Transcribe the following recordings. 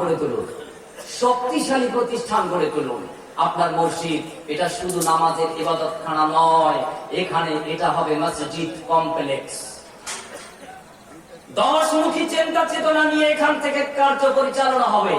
গড়ে তুলুন। শক্তিশালী প্রতিষ্ঠান গড়ে তুলুন। আপনার মসজিদ, এটা শুধু নামাজের ইবাদত খানা নয়, এখানে এটা হবে মসজিদ কমপ্লেক্স। দশমুখী চিন্তা চেতনা নিয়ে এখান থেকে কার্য পরিচালনা হবে।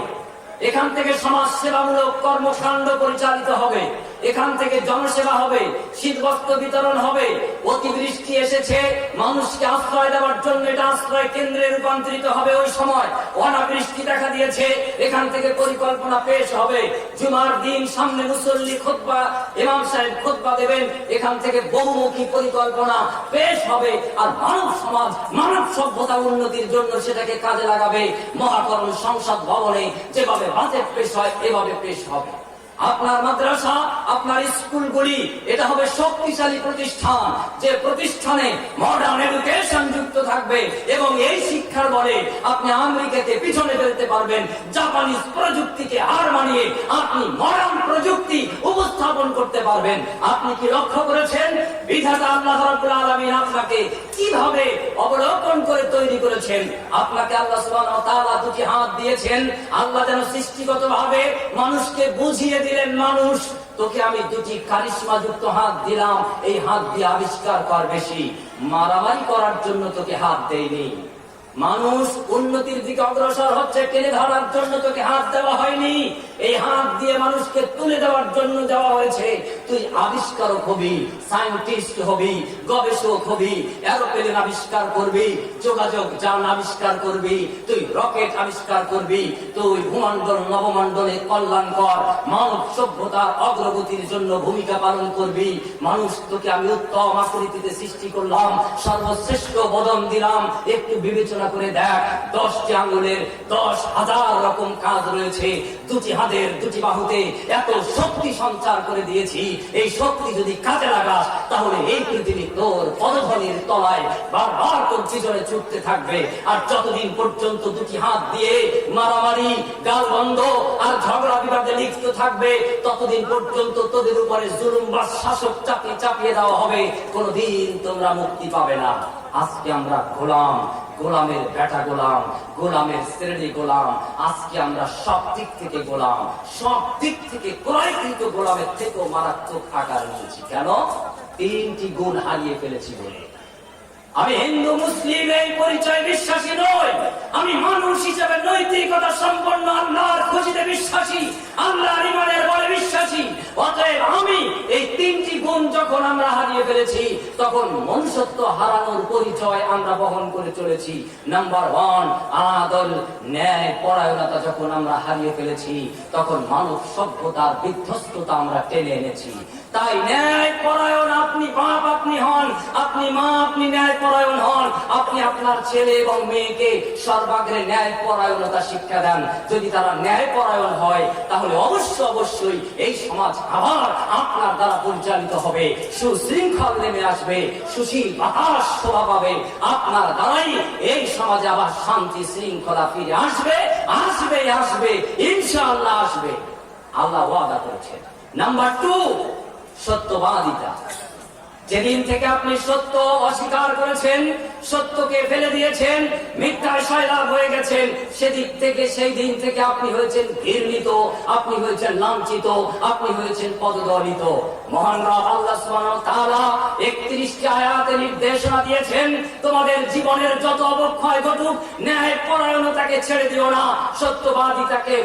এখান থেকে সমাজ সেবামূলক কর্মকাণ্ড পরিচালিত হবে। এখান থেকে জনসেবা হবে, শীতবস্ত্র বিতরণ হবে, অতিবৃষ্টি এসেছে, মানুষকে আশ্রয় দেওয়ার জন্য এটা আশ্রয় কেন্দ্রে রূপান্তরিত হবে ওই সময়। অনাবৃষ্টি দেখা দিয়েছে, এখান থেকে পরিকল্পনা পেশ হবে। জুমার দিন সামনে মুসল্লি খোদবা ইমাম সাহেব খোদবা দেবেন, এখান থেকে বহুমুখী পরিকল্পনা পেশ হবে, আর মানব সমাজ, মানব সভ্যতা উন্নতির জন্য সেটাকে কাজে লাগাবে। মহাকরণ সংসদ ভবনে যেভাবে বাজেট পেশ হয়, এভাবে পেশ হবে। আপনার মাদ্রাসা, আপনার স্কুলগুলি, এটা হবে শক্তিশালী প্রতিষ্ঠান, যে প্রতিষ্ঠানে মডার্ন এডুকেশন যুক্ত থাকবে এবং এই শিক্ষার বলে আপনি আমেরিকাকে পিছনে ফেলতে পারবেন, জাপানিজ প্রযুক্তিকে হার মানিয়ে আপনি মডার্ন প্রযুক্তি উপস্থাপন করতে পারবেন। আপনি কি লক্ষ্য করেছেন? বিধাতা আল্লাহ রাব্বুল আলামিন আপনাকে কীভাবে অবলোকন করে তৈরি করেছেন? আপনাকে আল্লাহ সুবহানাহু ওয়া তাআলা দুটি হাত দিয়েছেন। আল্লাহ যেন সৃষ্টিগতভাবে মানুষকে বুঝিয়ে দিলেন মানুষ, তোকে আমি দুটি কারিশমা যুক্ত হাত দিলাম, এই হাত দিয়ে আবিষ্কার কর বেশি। মারামারি করার জন্য তোকে হাত দেয়নি মানুষ উন্নতির দিকে অগ্রসর হচ্ছে, টেনে ধরার জন্য তোকে হাত দেওয়া হয়নি। এই হাত দিয়ে মানুষকে তুলে দেওয়ার জন্য দেওয়া হয়েছে। তুই আবিষ্কারক হবি সায়েন্টিস্ট হবি, গবেষক হবি এরোপ্লেন আবিষ্কার করবি, যোগাযোগ যান আবিষ্কার করবি, তুই রকেট আবিষ্কার করবি, তুই ভূমণ্ডল, নবমণ্ডলে মানব সভ্যতার অগ্রগতির জন্য ভূমিকা পালন করবি। মানুষ তোকে আমি উত্তম আকৃতিতে সৃষ্টি করলাম, সর্বশ্রেষ্ঠ বদন দিলাম। একটু বিবেচনা করে দেখ, দশটি আঙ্গুলের দশ হাজার রকম কাজ রয়েছে। দুটি হাতের দুটি বাহুতে এত শক্তি সঞ্চার করে দিয়েছি। এই শক্তি যদি কাজে লাগাস তাহলে এই পৃথিবী তোর পদধনের তলায় বারবার তোর পিছনে ছুটতে থাকবে। আর যতদিন পর্যন্ত দুটি হাত দিয়ে মারামারি গাল বন্ধ আর ঝগড়া বিবাদে লিপ্ত থাকবে, ততদিন পর্যন্ত তোদের উপরে জুলুম বা শাসক চাপিয়ে চাপিয়ে দেওয়া হবে। কোনদিন তোমরা মুক্তি পাবে না। আজকে আমরা গোলাম গোলামের বেটা গোলাম, গোলামের শ্রেণি গোলাম, আজকে আমরা সব দিক থেকে গোলাম, সব দিক থেকে ক্রয়কৃত গোলামের থেকেও মারাত্মক আকার নিয়েছি। কেন? তিনটি গুণ হারিয়ে ফেলেছি বলে। আমি হিন্দু, মুসলিম, এই পরিচয় বিশ্বাসী নই। আমি মানুষ হিসেবে নৈতিকতা সম্পন্ন আল্লাহর খুঁজিতে বিশ্বাসী, আল্লাহর ইমানের বলে বিশ্বাসী। অতএব আমি এই তিনটি গুণ যখন আমরা হারিয়ে ফেলেছি, তখন মনুষ্যত্ব হারানোর পরিচয় আমরা বহন করে চলেছি। নাম্বার ওয়ান আদল, ন্যায়, পরায়ণতা যখন আমরা হারিয়ে ফেলেছি, তখন মানব সভ্যতার বিধ্বস্ততা আমরা টেনে এনেছি। তাই ন্যায় পরায়ণ আপনি বাপ আপনি হন, আপনি মা আপনি ন্যায় পরায়ণ হন, আপনি আপনার ছেলে এবং মেয়েকে সর্বাগ্রে ন্যায় পরায়ণতা শিক্ষা দেন। যদি তারা ন্যায় পরায়ণ হয়, তাহলে অবশ্য অবশ্যই এই সমাজ আবার আপনার দ্বারা পরিচালিত হবে। সুশৃঙ্খল নেমে আসবে, সুশীল বাতাস শোভা পাবে। আপনার দ্বারাই এই সমাজে আবার শান্তি শৃঙ্খলা ফিরে আসবে আসবে আসবে, ইনশাআল্লাহ আসবে। আল্লাহ ওয়াদা করেছেন। নাম্বার টু সত্যবাদিতা। যেদিন থেকে আপনি সত্য অস্বীকার করেছেন, সত্যকে ফেলে দিয়েছেন মিথ্যায় সয়লাভ হয়ে গেছেন, সেদিক থেকে সেই দিন থেকে আপনি হয়েছেন ঘৃণিত, আপনি হয়েছেন লাঞ্ছিত, আপনি হয়েছেন পদদলিত। মহান রব আল্লাহ সুবহানাহু ওয়া তাআলা 31টি আয়াতে নির্দেশনা দিয়েছেন, তোমাদের জীবনের যত অবক্ষয় ঘটুক, ন্যায় পরায়ণতাকে ছেড়ে দিও না, সত্যবাদিতাকে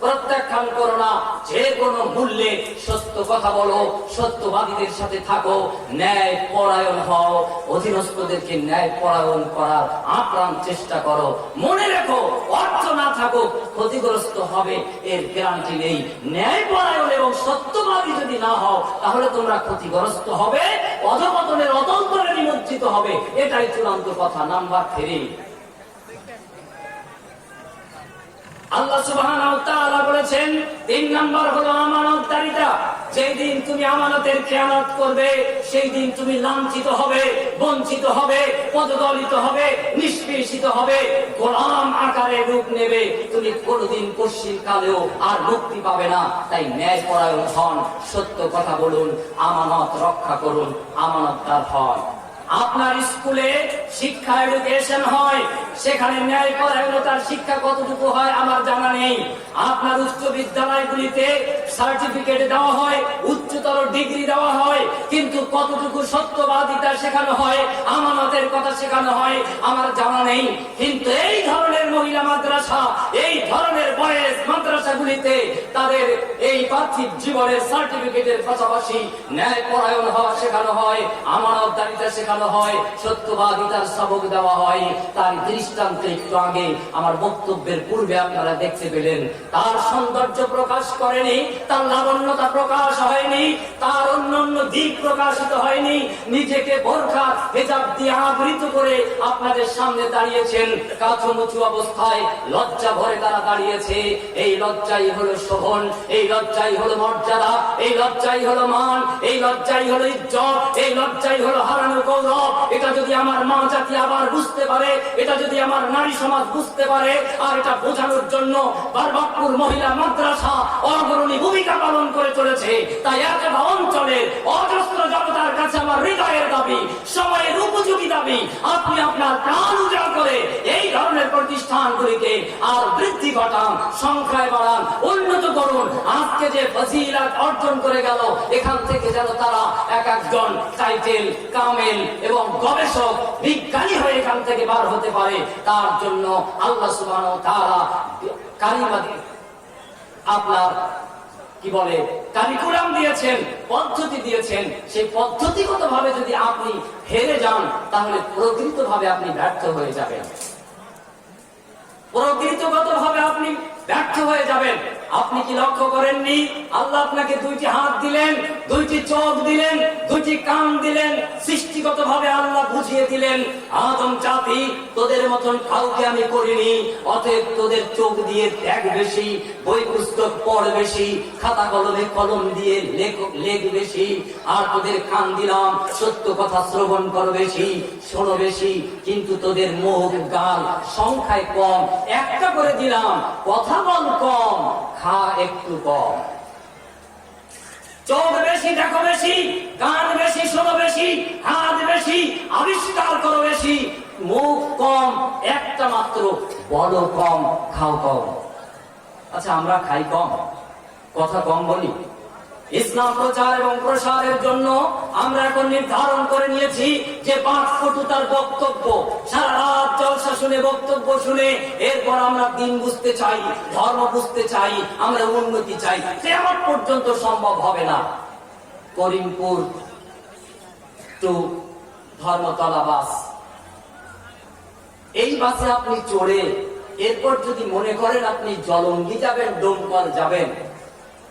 প্রত্যাখ্যান করো না। যে কোনো মূল্যে সত্য কথা বলো, সত্যবাদীদের সাথে থাকো, ন্যায় পরায়ণ হও। অধীনস্থদেরকে ন্যায় পরায়ণ করার আপ্রাণ চেষ্টা করো। মনে রেখো, অর্থ না থাকুক, ক্ষতিগ্রস্ত হবে, এর গ্যারান্টি নেই। ন্যায় পরায়ণ এবং সত্যবাদী যদি না হও, তাহলে তোমরা ক্ষতিগ্রস্ত হবে, অধপতনের অতন্তরে নিমজ্জিত হবে। এটাই চূড়ান্ত কথা, নাম্বার থ্রি আল্লাহ সুবহানাহু বলেছেন, তিন নাম্বার হলো আমানতদারিতা। যেই দিন তুমি আমানতের খেয়ানত করবে, সেই দিন তুমি লাঞ্ছিত হবে, বঞ্চিত হবে, পদদলিত হবে, নিষ্পেষিত হবে। গোলাম আকারে রূপ নেবে। তুমি কোনোদিন পশ্চিম কালেও আর মুক্তি পাবে না। তাই ন্যায় পরায়ণ হন, সত্য কথা বলুন, আমানত রক্ষা করুন, আমানতদার হন। আপনার স্কুলে শিক্ষা এডুকেশন হয়, সেখানে ন্যায় পরায়ণতার শিক্ষা কতটুকু হয় আমার জানা নেই। আপনার উচ্চ বিদ্যালয়গুলিতে সার্টিফিকেট দেওয়া হয়, উচ্চতর ডিগ্রি দেওয়া হয় কিন্তু কতটুকু সত্যবাদিতা শেখানো হয়? আমানতের কথা শেখানো হয়, আমার জানা নেই। কিন্তু এই ধরনের মহিলা মাদ্রাসা, এই ধরনের বয়েস মাদ্রাসাগুলিতে তাদের এই পার্থিব জীবনের সার্টিফিকেটের পাশাপাশি ন্যায় পরায়ণ হওয়া শেখানো হয়, আমানতদারিতা শেখানো হয় সত্যবাদিতার সবক দেওয়া হয়। তার দৃষ্টান্ত একটু আগে আমার বক্তব্যের পূর্বে আপনারা দেখতে পেলেন। তার সৌন্দর্য প্রকাশ করেনি, তার লাবণ্যতা প্রকাশ হয়নি, তার অন্য অন্য দিক প্রকাশিত হয়নি। নিজেকে বোরখা, হেজাব দিয়ে আবৃত করে আপনাদের সামনে দাঁড়িয়েছেন। কাছুমুচু অবস্থায় লজ্জা ভরে তারা দাঁড়িয়েছে। এই লজ্জাই হলো শোভন, এই লজ্জাই হলো মর্যাদা, এই লজ্জাই হলো মান, এই লজ্জাই হলো ইজ্জত, এই লজ্জাই হলো হারানো গৌরব। এটা যদি আমার মা জাতি আবার বুঝতে পারে, এটা যদি আমার নারী সমাজ বুঝতে পারে, আর এটা বোঝানোর জন্য বারবাকপুর মহিলা মাদ্রাসা অগ্রণী ভূমিকা পালন করে চলেছে। তাই একটা অঞ্চলের অজস্র জনতার কাছে আমার হৃদয়ের দাবি, সময়ের উপযোগী দাবি, আপনি আপনার প্রাণ উজাড় করে এই ধরনের প্রতিষ্ঠানগুলিকে আর বৃদ্ধি ঘটান, সংখ্যায় বাড়ান, উন্নত করুন। আজকে যে ফজিলাত অর্জন করে গেল, এখান থেকে যেন তারা এক একজন টাইটেল, কামেল এবং গবেষক, বিজ্ঞানী হয়ে এখান থেকে বার হতে পারে, তার জন্য আল্লাহ সুবহান তারা কারিমা আপনার কি বলে? কারিকুলাম দিয়েছেন, পদ্ধতি দিয়েছেন। সেই পদ্ধতিগত ভাবে যদি আপনি হেরে যান, তাহলে প্রকৃত ভাবে আপনি ব্যর্থ হয়ে যাবেন। প্রকৃতগত ভাবে আপনি ব্যর্থ হয়ে যাবেন। আপনি কি লক্ষ্য করেননি? আল্লাহ আপনাকে দুইটি হাত দিলেন, দুইটি চোখ দিলেন, দুইটি কান দিলেন সৃষ্টিগত ভাবে আল্লাহ বুঝিয়ে দিলেন, আদম জাতি, তোদের মতন কাউকে আমি করিনি, অতএব তোদের চোখ দিয়ে ত্যাগ বেশি বই পুস্তক পড় বেশি, খাতা কলমে কলম দিয়ে লেখ বেশি, আর তোদের কান দিলাম, সত্য কথা শ্রবণ কর বেশি, শোনো বেশি, কিন্তু তোদের মুখ, গাল সংখ্যায় কম। একটা করে দিলাম, কথা বল কম, খা একটু কম। চোখ বেশি, দেখো বেশি কান বেশি, শোনো বেশি, হাত বেশি, আবিষ্কার করো বেশি। মুখ কম, একটা মাত্র, বল কম, খাও কম। আচ্ছা আমরা খাই কম। কথা কম বলি? ইসলাম প্রচার এবং প্রসারের জন্য আমরা এখন নির্ধারণ করে নিয়েছি যে পাঁচ ফটু তার বক্তব্য। সারা রাত জলসা শুনে বক্তব্য শুনে এরপর আমরা দিন বুঝতে চাই, ধর্ম বুঝতে চাই, আমরা উন্নতি চাই। কেমন পর্যন্ত সম্ভব হবে না। করিমপুর টু ধর্মতলা বাস এই বাসে আপনি চড়ে, এরপর যদি মনে করেন আপনি জলঙ্গি যাবেন, ডোমকল যাবেন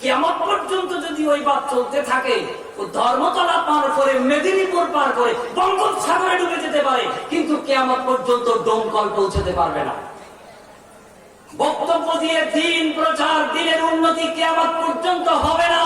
কেমন পর্যন্ত যদি ওই বাদ চলতে থাকে ধর্মতলা পার করে, মেদিনীপুর পার করে, বঙ্গোপসাগরে ডুবে যেতে পারে, কিন্তু কেমন পর্যন্ত ডোমকল পৌঁছতে পারবে না। বক্তব্য দিয়ে দিন, প্রচার, দিনের উন্নতি কেমন পর্যন্ত হবে না।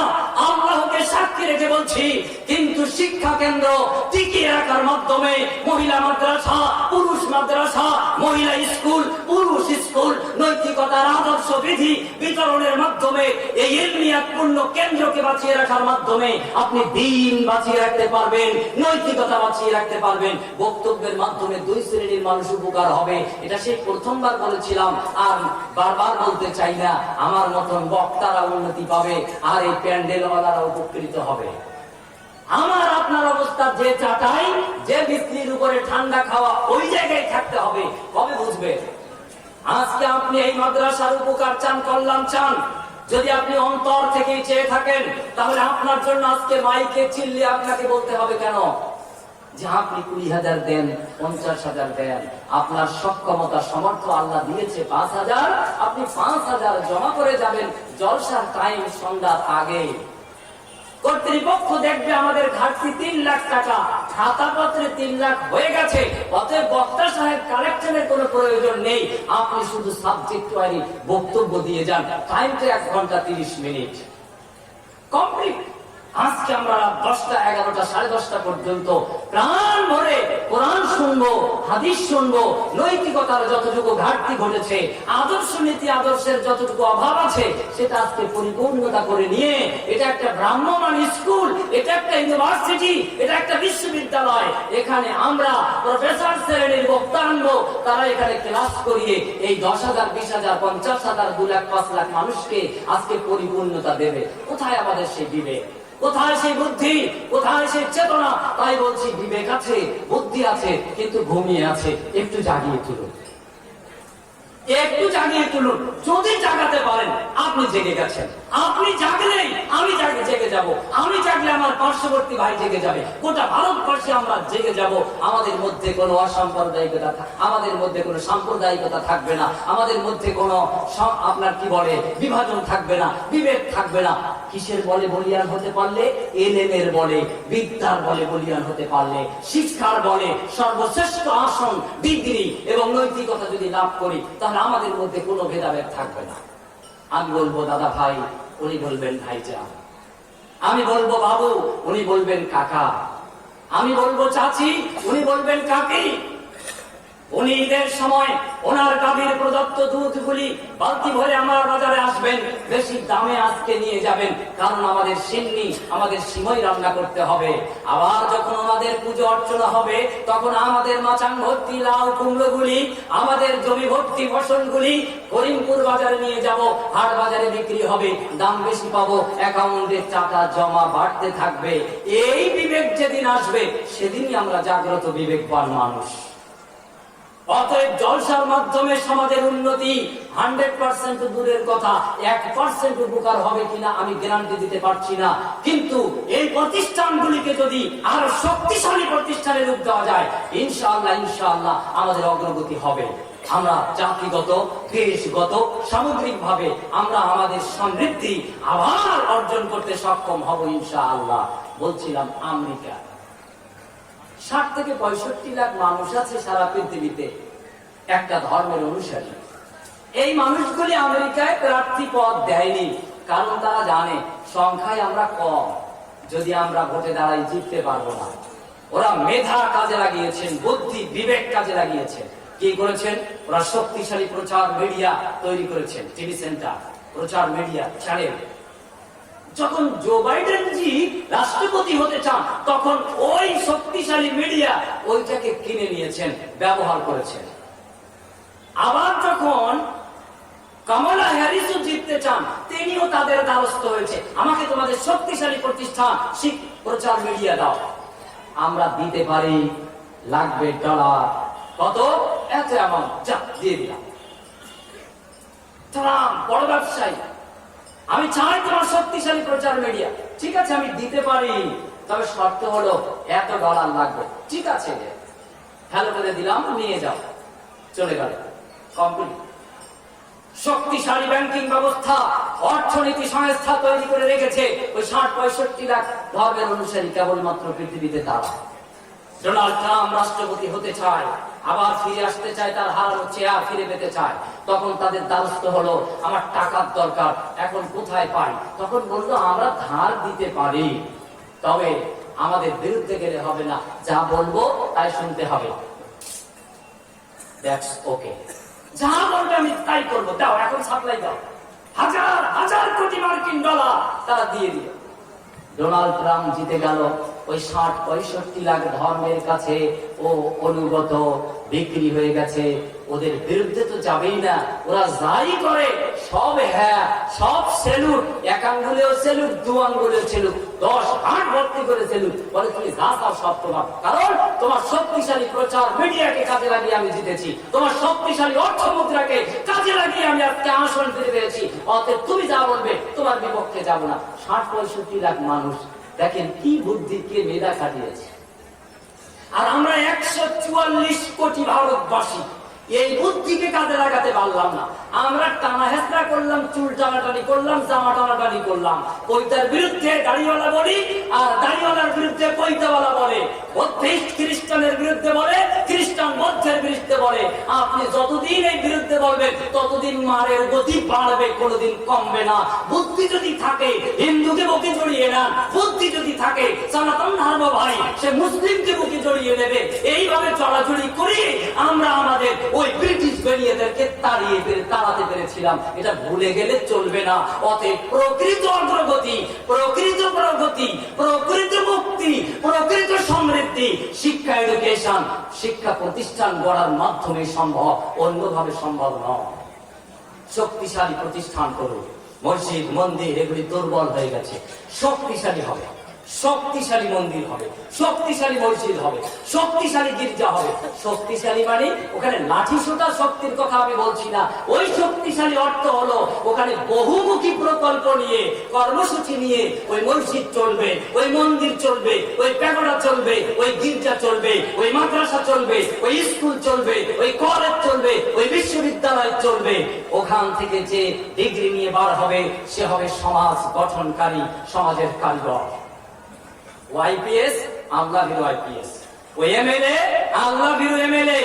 আল্লাহকে সাক্ষী রেখে বলছি, কিন্তু শিক্ষা কেন্দ্র টিকিয়ে রাখার মাধ্যমে মহিলা মাদ্রাসা, পুরুষ মাদ্রাসা, মহিলা স্কুল, পুরুষ স্কুল, নৈতিকতার আদর্শ বিধি বিতরণের মাধ্যমে এই ইলমিয়াতপূর্ণ কেন্দ্রকে বাঁচিয়ে রাখার মাধ্যমে আপনি দিন বাঁচিয়ে রাখতে পারবেন, নৈতিকতা বাঁচিয়ে রাখতে পারবেন। বক্তব্যের মাধ্যমে দুই শ্রেণির মানুষ উপকার হবে, এটা সেই প্রথমবার বলেছিলাম। আর বারবার বলতে চাই না, আমার মতন বক্তারা উন্নতি পাবে আর এই প্যান্ডেলওয়ালারা উপকৃত হবে। আমার আপনার অবস্থা যে চাটাই, যে বিক্রির উপরে ঠান্ডা খাওয়া, ওই জায়গায় থাকতে হবে, কবে বুঝবে? আজকে আপনি এই মাদ্রাসার উপকার চান, কল্যাণ চান। যদি আপনি অন্তর থেকেই চেয়ে থাকেন, তাহলে আপনার জন্য আজকে মাইকে চিল্লে আপনাকে বলতে হবে কেন? যে আপনি কুড়ি হাজার দেন, পঞ্চাশ হাজার দেন, আপনার সমর্থ আল্লাহ দিয়েছে, পাঁচ হাজার, আপনি পাঁচ হাজার জমা করে যাবেন আগে। কর্তৃপক্ষ দেখবে আমাদের ঘাটতি তিন লাখ টাকা, খাতাপত্রে তিন লাখ হয়ে গেছে, অতএব বক্তা সাহেব কালেকশনের কোনো প্রয়োজন নেই। আপনি শুধু সাবজেক্ট বক্তব্য দিয়ে যান টাইম তো এক ঘণ্টা তিরিশ মিনিট। কমপ্লিট আজকে আমরা দশটা, এগারোটা, সাড়ে দশটা পর্যন্ত প্রাণ ভরে কোরআন শুনব, হাদিস শুনব, নৈতিকতার যতটুকু ঘাটতি ঘটেছে, আদর্শ নীতি, আদর্শের যতটুকু অভাব আছে, সেটা আজকে পরিপূর্ণতা করে নিয়ে এটা একটা ব্রাহ্মণ স্কুল, এটা একটা ইউনিভার্সিটি, এটা একটা বিশ্ববিদ্যালয়, এখানে আমরা প্রফেসর শ্রেণির বক্তা আনব, তারা এখানে ক্লাস করিয়ে এই দশ হাজার, বিশ হাজার, পঞ্চাশ হাজার, দু লাখ, পাঁচ লাখ মানুষকে আজকে পরিপূর্ণতা দেবে। কোথায় আমাদের সে বিবেক? কোথায় সেই বুদ্ধি? কোথায় সেই চেতনা? তাই বলছি, বিবেক আছে, বুদ্ধি আছে, কিন্তু ঘুমিয়ে আছে। একটু জাগিয়ে তুলুন। একটু জাগিয়ে তুলুন। যদি জাগাতে পারেন, আপনি জেগে গেছেন। আপনি জাগলেই আমি জাগে জেগে যাব। আমি জাগলে আমার পার্শ্ববর্তী ভাই জেগে যাবে। গোটা ভারতবর্ষে আমরা জেগে যাব। আমাদের মধ্যে কোনো অসাম্প্রদায়িকতা আমাদের মধ্যে কোনো সাম্প্রদায়িকতা থাকবে না। আমাদের মধ্যে কোনো আপনার কি বলে, বিভাজন থাকবে না থাকবে না। কিসের বলে বলিয়ান হতে পারলে? এলেমের বলে, বিদ্যার বলে বলিয়ান হতে পারলে। শিক্ষার বলে, সর্বশ্রেষ্ঠ আসন, ডিগ্রি এবং নৈতিকতা যদি লাভ করি, তাহলে আমাদের মধ্যে কোনো ভেদাভেদ থাকবে না। আমি বলব, দাদা ভাই, উনি বলবেন ভাই যা। আমি বলব, বাবু, উনি বলবেন কাকা। আমি বলব, চাচি, উনি বলবেন কাকি। উনি ঈদের সময় ওনার গাভীর প্রদত্ত দুধগুলি বালতি ভরে আমার বাজারে আসবেন। বেশি দামে আজকে নিয়ে যাবেন। কারণ আমাদের সিন্নি, আমাদের সিমই রান্না করতে হবে। আবার যখন আমাদের পুজো অর্চনা হবে, তখন আমাদের মাচাং ভর্তি লাউ কুমড়োগুলি, আমাদের জমি ভর্তি ফসলগুলি করিমপুর বাজারে নিয়ে যাব। হাট বাজারে বিক্রি হবে। দাম বেশি পাবো। অ্যাকাউন্টে টাকা জমা বাড়তে থাকবে। এই বিবেক যেদিন আসবে, সেদিনই আমরা জাগ্রত বিবেকবান মানুষ। অতএব জলসার মাধ্যমে সমাজের উন্নতি হান্ড্রেড পার্সেন্ট দূরের কথা, এক পার্সেন্ট উপকার হবে কিনা আমি গ্যারান্টি দিতে পারছি না। কিন্তু এই প্রতিষ্ঠানগুলিকে যদি আরও শক্তিশালী প্রতিষ্ঠানে রূপ দেওয়া যায়, ইনশাআল্লাহ ইনশাআল্লাহ আমাদের অগ্রগতি হবে। আমরা জাতিগত, দেশগত সামগ্রিক ভাবে আমরা আমাদের সমৃদ্ধি আবার অর্জন করতে সক্ষম হব ইনশাআল্লাহ। বলছিলাম আমেরিকা। ষাট থেকে পঁয়ষট্টি লাখ মানুষ আছে সারা পৃথিবীতে। একটা ধর্মের অনুসারী। এই মানুষগুলি আমেরিকায় প্রার্থী পদ দেয়নি, কারণ তারা জানে সংখ্যায় আমরা কম, যদি আমরা ভোটে দাঁড়াই জিততে পারব না। ওরা মেধা কাজে লাগিয়েছেন, বুদ্ধি, বিবেক কাজে লাগিয়েছেন। কি করেছেন? ওরা শক্তিশালী প্রচার মিডিয়া তৈরি করেছেন, টিভি সেন্টার। প্রচার মিডিয়া চ্যানেল যখন জো বাইডেন জি রাষ্ট্রপতি হতে চান, তখন ওই শক্তিশালী মিডিয়া ওইটাকে কিনে নিয়েছেন, ব্যবহার করেছেন। আবার যখন কমলা হ্যারিসও জিততে চান, তিনিও তাদের দ্বারস্থ হয়েছে। আমাকে তোমাদের শক্তিশালী প্রতিষ্ঠান, শিখ প্রচার মিডিয়া দাও। আমরা দিতে পারি, লাগবে ডলার কত? এত অ্যামাউন্ট যা, দিয়ে দিলাম। ট্রাম্প, বড় ব্যবসায়ী। আমি চাই তোমার শক্তিশালী প্রচার মিডিয়া ঠিক আছে, আমি দিতে পারি, তবে শর্ত হলো এত ডলার লাগবে। ঠিক আছে হ্যালো করে দিলাম, নিয়ে যাও। চলে গেল। কমপ্লিট শক্তিশালী ব্যাংকিং ব্যবস্থা অর্থনীতি সংস্থা তৈরি করে রেখেছে। ওই ষাট, পঁয়ষট্টি লাখ ধর্মের অনুসারী কেবলমাত্র পৃথিবীতে তারা। ডোনাল্ড ট্রাম্প রাষ্ট্রপতি হতে চায়। আবার ফিরে আসতে চায়, তার হারানো চেয়ার ফিরে পেতে চায়। তখন তাদের দ্বারস্থ হলো, আমার টাকার দরকার, এখন কোথায় পাই? তখন বলল, আমরা ধার দিতে পারি। তবে আমাদের বিরুদ্ধে গেলে হবে না। যা বলব, তাই শুনতে হবে। ওকে যা বলবে, আমি তাই করব। দাও, এখন সাপ্লাই দাও। হাজার হাজার কোটি মার্কিন ডলার তারা দিয়ে দিল। ডোনাল্ড ট্রাম্প জিতে গেল। ওই ষাট পঁয়ষট্টি লাখ ধর্মের কাছে ও অনুগত বিক্রি হয়ে গেছে। ওদের বিরুদ্ধে তো যাবেই না। ওরা যাই করে, সব হ্যাঁ সব সেলুট। এক আঙ্গুলেও সেলুট, দু আঙ্গুলেও সেলুট। দশ আট ভর্তি করে সেলুট। বলে, তুমি যা চাও সব তোমার। কারণ তোমার শক্তিশালী প্রচার মিডিয়াকে কাজে লাগিয়ে আমি জিতেছি। তোমার শক্তিশালী অর্থ মুদ্রাকে কাজে লাগিয়ে আমি আজকে আসন ফিরে পেয়েছি অতএব তুমি যা বলবে, তোমার বিপক্ষে যাব না। ষাট পঁয়ষট্টি লাখ মানুষ দেখেন কি বুদ্ধি কে মেধা খাটিয়েছে আর আমরা একশো চুয়াল্লিশ কোটি ভারতবাসী এই বুদ্ধিকে কাজে লাগাতে পারলাম না। আমরা টানা হেসরা করলাম, চুল টানাটানি করলাম, জামা টানাটানি করলাম। পৈতার বিরুদ্ধে দাড়িওয়ালা বলি, আর দাড়িওয়ালার বিরুদ্ধে পৈতাওয়ালা বলে। বৌদ্ধিস্ট খ্রিস্টানের বিরুদ্ধে বলে, খ্রিস্টান বৌদ্ধের বিরুদ্ধে বলে। আপনি যতদিন এই বিরুদ্ধে বলবেন, ততদিন মারের গতি বাড়বে, কোনোদিন কমবে না। বুদ্ধি যদি থাকে, হিন্দুকে বুকে জড়িয়ে না বুদ্ধি যদি থাকে, সনাতন ধর্ম ভাই, সে মুসলিমকে বুকে জড়িয়ে নেবে। এইভাবে চলাচলি করে আমরা আমাদের ওই ব্রিটিশ বেরিয়েদেরকে তাড়িয়ে পেরে তাড়াতে পেরেছিলাম। এটা ভুলে গেলে চলবে না। অতএব প্রকৃত অগ্রগতি, প্রকৃত প্রগতি, প্রকৃত মুক্তি, প্রকৃত সমৃদ্ধি, শিক্ষা এডুকেশন শিক্ষা প্রতিষ্ঠান গড়ার মাধ্যমে সম্ভব, অন্যভাবে সম্ভব নয়। শক্তিশালী প্রতিষ্ঠান করুন। মসজিদ, মন্দির, এগুলি দুর্বল হয়ে গেছে। শক্তিশালী হবে। শক্তিশালী মন্দির হবে, শক্তিশালী মসজিদ হবে, শক্তিশালী গির্জা হবে। শক্তিশালী মানে ওখানে লাঠি সোটা শক্তির কথা আমি বলছি না। ওই শক্তিশালী অর্থ হলো ওখানে বহুমুখী প্রকল্প নিয়ে, কর্মসূচি নিয়ে ওই মসজিদ চলবে, ওই মন্দির চলবে, ওই প্যাগোডা চলবে, ওই গির্জা চলবে, ওই মাদ্রাসা চলবে, ওই স্কুল চলবে, ওই কলেজ চলবে, ওই বিশ্ববিদ্যালয় চলবে। ওখান থেকে যে ডিগ্রি নিয়ে বার হবে, সে হবে সমাজ গঠনকারী, সমাজের কারিগর। ওয়াইপিএস আমলা হলো আইপিএস এমএলএ আল্লাহ এমএলএ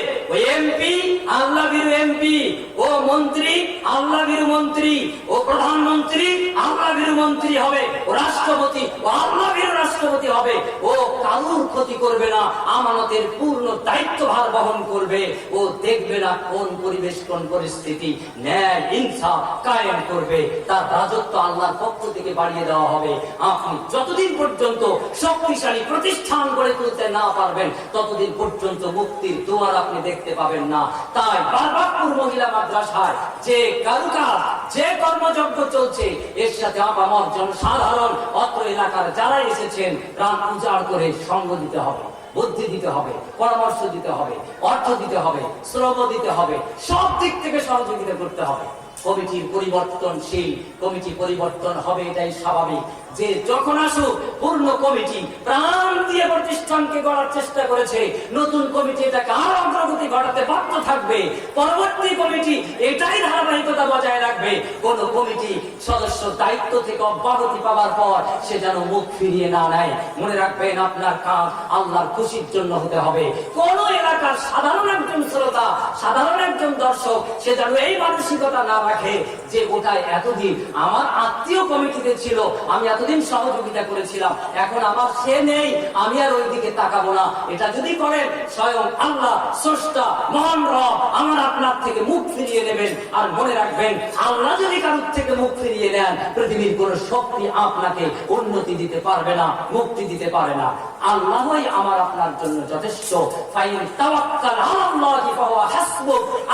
এমপি আল্লাহ এমপি ও মন্ত্রী, আল্লাহ মন্ত্রী। ও প্রধানমন্ত্রী, আল্লাহ মন্ত্রী হবে। ও রাষ্ট্রপতি, ও আল্লাহ রাষ্ট্রপতি হবে। ও কারুর ক্ষতি করবে না, আমানতের পূর্ণ দায়িত্বভার বহন করবে। ও দেখবে না কোন পরিবেশ, কোন পরিস্থিতি। ন্যায় ইনসাফ কায়েম করবে। তার রাজত্ব আল্লাহর পক্ষ থেকে বাড়িয়ে দেওয়া হবে। আপনি যতদিন পর্যন্ত শক্তিশালী প্রতিষ্ঠান গড়ে তুলতে না পারবেন ততদিন পর্যন্ত মুক্তির দুয়ার আপনি দেখতে পাবেন না। তাই বারবারপুর মহিলা মাদ্রাসায় যে কারুকাজ, যে কর্মযজ্ঞ চলছে, এর সাথে আপামর জনসাধারণ, অত্র এলাকার যারা এসেছেন, প্রাণ উজাড় করে সঙ্গ দিতে হবে, বুদ্ধি দিতে হবে, পরামর্শ দিতে হবে, অর্থ দিতে হবে, শ্রম দিতে হবে, সব দিক থেকে সহযোগিতা করতে হবে। কমিটির পরিবর্তনশীল, কমিটি পরিবর্তন হবে, এটাই স্বাভাবিক। যে যখন আসুক, পূর্ণ কমিটি প্রাণ দিয়ে প্রতিষ্ঠানকে গড়ার চেষ্টা করেছে। নতুন কমিটি এটাকে আরও অগ্রগতি ঘটাতে বাধ্য থাকবে। পরবর্তী কমিটি এটাই ধারাবাহিকতা বজায় রাখবে। কোন কমিটি সদস্য দায়িত্ব থেকে অব্যাহতি পাওয়ার পর সে যেন মুখ ফিরিয়ে না নেয়। মনে রাখবেন, আপনার কাজ আল্লাহর খুশির জন্য হতে হবে। কোন এলাকার সাধারণ একজন শ্রোতা, সাধারণ একজন দর্শক, সে যেন এই মানসিকতা না রাখে যে, ওটাই এতদিন আমার আত্মীয় কমিটিতে ছিল, আমি এতদিন সহযোগিতা করেছিলাম। এখন আমার সে নেই, আমি আর ওই দিকে তাকাবো না। এটা যদি করেন, স্বয়ং আল্লাহ, স্রষ্টা, মহান রব আমার আপনার থেকে মুখ ফিরিয়ে নেবেন। আর মনে রাখবেন, আল্লাহ যদি কারোর থেকে মুখ ফিরিয়ে নেন, পৃথিবীর কোন শক্তি আপনাকে উন্নতি দিতে পারবে না, মুক্তি দিতে পারে না। আল্লাহই আমার আপনার জন্য যথেষ্ট।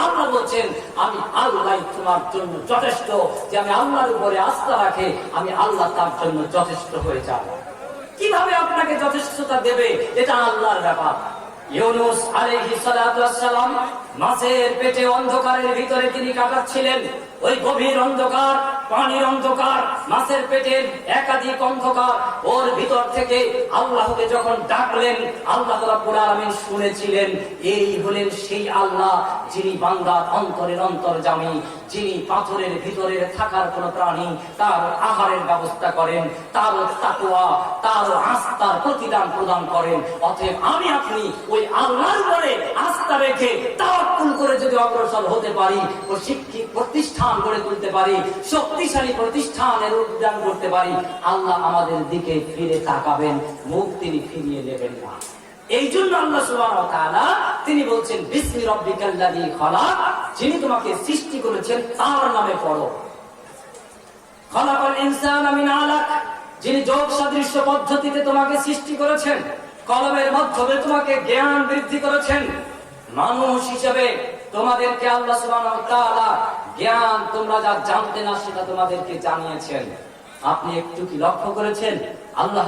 আল্লাহ বলছেন, আমি আল্লাহ তোমার জন্য যথেষ্ট। যে আমি আল্লাহর উপরে আস্থা রাখে, আমি আল্লাহ তার জন্য যথেষ্ট হয়ে যাবে। কীভাবে আপনাকে যথেষ্টতা দেবে এটা আল্লাহর ব্যাপার। ইউনুস আলাইহিস সালাম মাছের পেটে অন্ধকারের ভিতরে তিনি কাটাচ্ছিলেন। ওই গভীর অন্ধকার, পানির অন্ধকার মাছের পেটের একাধিক অন্ধকার। ওর ভিতর থেকে আল্লাহকে যখন ডাকলেন, আল্লাহ রাব্বুল শুনেছিলেন, এই হলেন সেই আল্লাহ যিনি বান্দার অন্তরের অন্তর্জামী যিনি পাথরের ভিতরে থাকার কোন প্রাণী তার আহারের ব্যবস্থা করেন, তার তাকওয়া, তার আস্থার প্রতিদান প্রদান করেন। অতএব আমি আপনি ওই আল্লাহর উপরে আস্থা রেখে তাওয়াক্কুল করে যদি অগ্রসর হতে পারি ও শিক্ষিত প্রতিষ্ঠান গড়ে তুলতে পারি, শক্তিশালী প্রতিষ্ঠানের উদ্যান করতে পারি, আল্লাহ আমাদের দিকে ফিরে তাকাবেন, মুখ তিনি ফিরিয়ে নেবেন না। এই জন্য আল্লাহ সুবহানাহু তাআলা তিনি বলছেন, বিসমি রাব্বিকাল্লাযী খলাক যিনি তোমাকে সৃষ্টি করেছেন, তার নামে পড়ো। খলাকাল ইনসানা মিন আলাক, যিনি যোগ সাদৃশ্য পদ্ধতিতে তোমাকে সৃষ্টি করেছেন, কলমের মাধ্যমে তোমাকে জ্ঞান বৃদ্ধি করেছেন মানুষ হিসেবে তোমাদেরকে আল্লাহ জ্ঞান তোমরা যা জানতে না সেটা তোমাদেরকে জানিয়েছেন। আপনি একটু কি লক্ষ্য করেছেন? আল্লাহ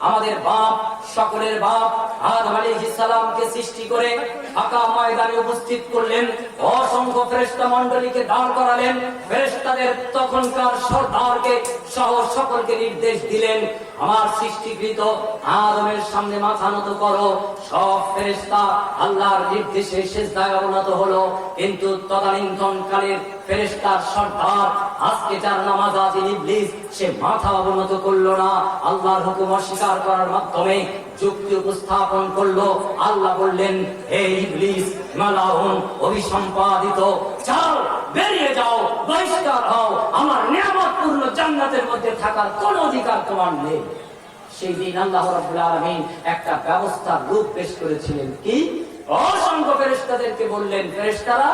আমাদের বাপ, সকলের বাপ আদম আলাইহিস সৃষ্টি করে ফাঁকা ময়দানে উপস্থিত করলেন, অসংখ্য ফেরেশতা মণ্ডলীকে দাঁড় করালেন, ফেরেশতাদের তখনকার সর্দারকে সহ সকলকে নির্দেশ দিলেন, আমার সৃষ্টিকৃত আদমের সামনে মাথা নত করো, সব ফেরেশতা আল্লাহর নির্দেশে শেষদায় অবনত হলো, কিন্তু তদানীন্তন কালের ফেরেশতার সর্দার, আজকে যার নামাজ আছে ইবলিস, সে মাথা অবনত করল না, আল্লাহর হুকুম অস্বীকার করার মাধ্যমে যুক্তি উপস্থাপন করল, আল্লাহ বললেন, হে মালাউন অভিসম্পাদিত। বেরিয়ে যাও, বহিষ্কার হও। আমার নিয়ামতপূর্ণ জান্নাতের মধ্যে থাকার কোন অধিকার তোমার নেই। সেই দিন আল্লাহ রাব্বুল আলামিন একটা ব্যবস্থার রূপ পেশ করেছিলেন কি? অসংখ্য ফেরেশতাদেরকে বললেন, ফেরেশতারা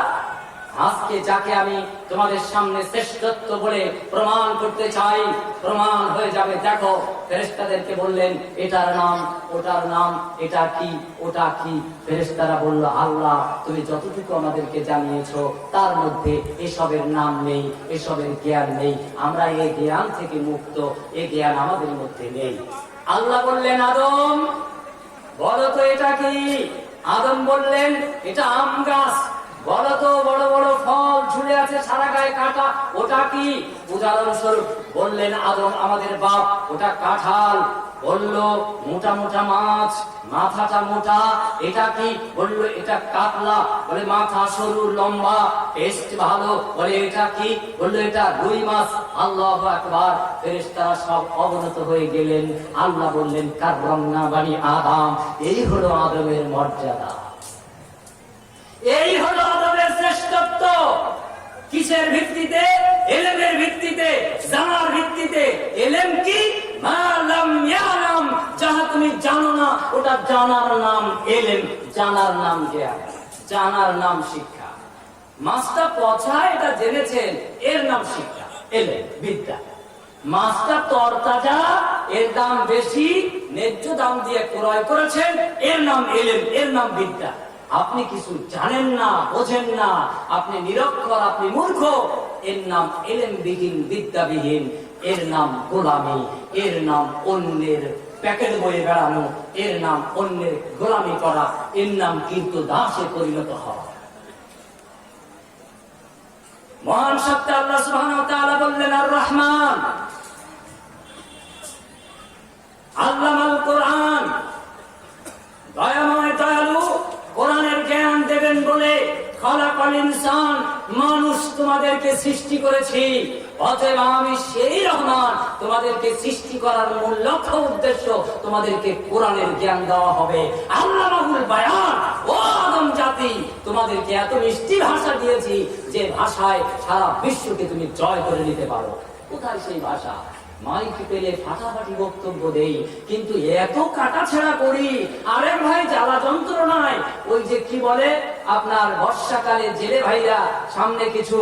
আজকে যাকে আমি তোমাদের সামনে শ্রেষ্ঠত্ব বলে প্রমাণ করতে চাই, প্রমাণ হয়ে যাবে। দেখো, ফেরেশতাদেরকে বললেন, এটার নাম, ওটার নাম, এটা কি, ওটা কি? ফেরেশতারা বলল, আল্লাহ, তুমি যতটুকু আমাদেরকে জানিয়েছো, তার মধ্যে এসবের নাম নেই, এসবের জ্ঞান নেই। আমরা এই জ্ঞান থেকে মুক্ত এই জ্ঞান আমাদের মধ্যে নেই। আল্লাহ বললেন, আদম, বলো তো এটা কি? আদম বললেন, এটা আম গাছ। বলো তো বড় বড় ফল ঝুলে আছে সারা গায়ে কাটা। ওটা কি? উদাহরণস্বরূপ বললেন আদম আমাদের বাপ, ওটা কাঁঠাল। বলল, মোটা মোটা মাছ, মাথাটা মোটা, এটা কি? বলল, এটা কাতলা। বলে, মাথা সরু, লম্বা টেস্ট ভালো। বলে, এটা কি? বলল, এটা রুই মাছ। আল্লাহ একবার ফেরেশতারা সব অবনত হয়ে গেলেন। আল্লাহ বললেন, কার রমনা বাড়ি আদাম? এই হলো আদমের মর্যাদা। এই হলো আদমের শ্রেষ্ঠত্ব। কিসের ভিত্তিতে? এলেমের ভিত্তিতে। জানার ভিত্তিতে। এলেম কি? যাহা তুমি জানো না, ওটা জানার নাম এলেম। জানার নাম জ্ঞান। জানার নাম শিক্ষা। মাছটা পচা, এটা জেনেছেন, এর নাম শিক্ষা। এলেম, বিদ্যা। মাছটা তরতাজা, এর দাম বেশি, ন্যায্য দাম দিয়ে ক্রয় করেছেন, এর নাম এলেম, এর নাম বিদ্যা। আপনি কিছু জানেন না, বোঝেন না, আপনি নিরক্ষর, আপনি মূর্খ, এর নাম এলেম বিহীন বিদ্যাবিহীন, এর নাম গোলামি, এর নাম অন্যের প্যাকেট বয়ে বেড়ানো, এর নাম অন্যের গোলামি করা, এর নাম কিন্তু দাসে পরিণত হওয়া। মহান সত্য আল্লাহ সুবহানাহু বললেন আর রহমান আল্লামাল কোরআন, দয়াময় দয়ালু কোরআনের জ্ঞান দেবেন বলে মানুষ তোমাদেরকে সৃষ্টি করেছি। অতএব আমি সেই রহমান তোমাদেরকে সৃষ্টি করার মূল লক্ষ্য উদ্দেশ্য তোমাদেরকে কোরআনের জ্ঞান দেওয়া হবে। আল্লামাহুল বায়ান, ও আদম জাতি, তোমাদেরকে এত মিষ্টি ভাষা দিয়েছি যে ভাষায় সারা বিশ্বকে তুমি জয় করে নিতে পারো। কোথায় সেই ভাষা? মাইক পেলে ফাটাফাটি বক্তব্য দেই, কিন্তু এত করি, আরে ভাই, জ্বালা যন্ত্রণায়। ওই যে কি বলে, আপনার বর্ষাকালে জেলে ভাইরা সামনে কিছু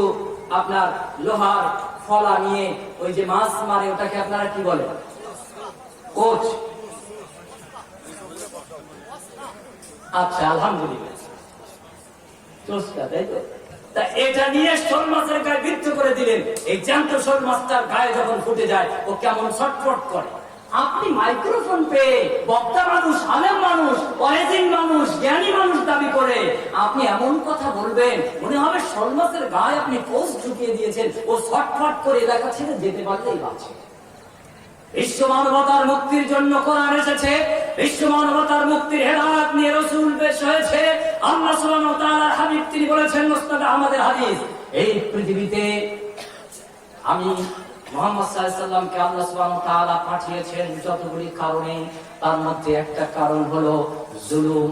আপনার লোহার ফলা নিয়ে ওই যে মাছ মারে, ওটাকে আপনারা কি বলে? কোচ। আচ্ছা আলহামদুলিল্লাহ। তাই তো? তা এটা নিয়ে শোল মাছের গায়ে করে দিলেন। এই জ্যান্ত শোল গায়ে যখন ফুটে যায়, ও কেমন ছটফট করে। আপনি মাইক্রোফোন পেয়ে বক্তা মানুষ, আলেম মানুষ ওয়াইজিন মানুষ, জ্ঞানী মানুষ দাবি করে, আপনি এমন কথা বলবেন, মনে হবে শোল মাছের গায়ে আপনি পোস্ট ঢুকিয়ে দিয়েছেন, ও ছটফট করে এলাকা ছেড়ে যেতে পারলেই বাঁচে। বিশ্ব মানবতার মুক্তির জন্য কোরআন এসেছে। বিশ্ব মানবতার মুক্তির নিয়ে রসুল হয়েছে। আল্লাহ তাআলার হাবিব তিনি বলেছেন, মুস্তাদ আমাদের হাদিস, এই পৃথিবীতে আমি মোহাম্মদ তাআলা পাঠিয়েছেন যতগুলি কারণে। তার মধ্যে একটা কারণ হলো জুলুম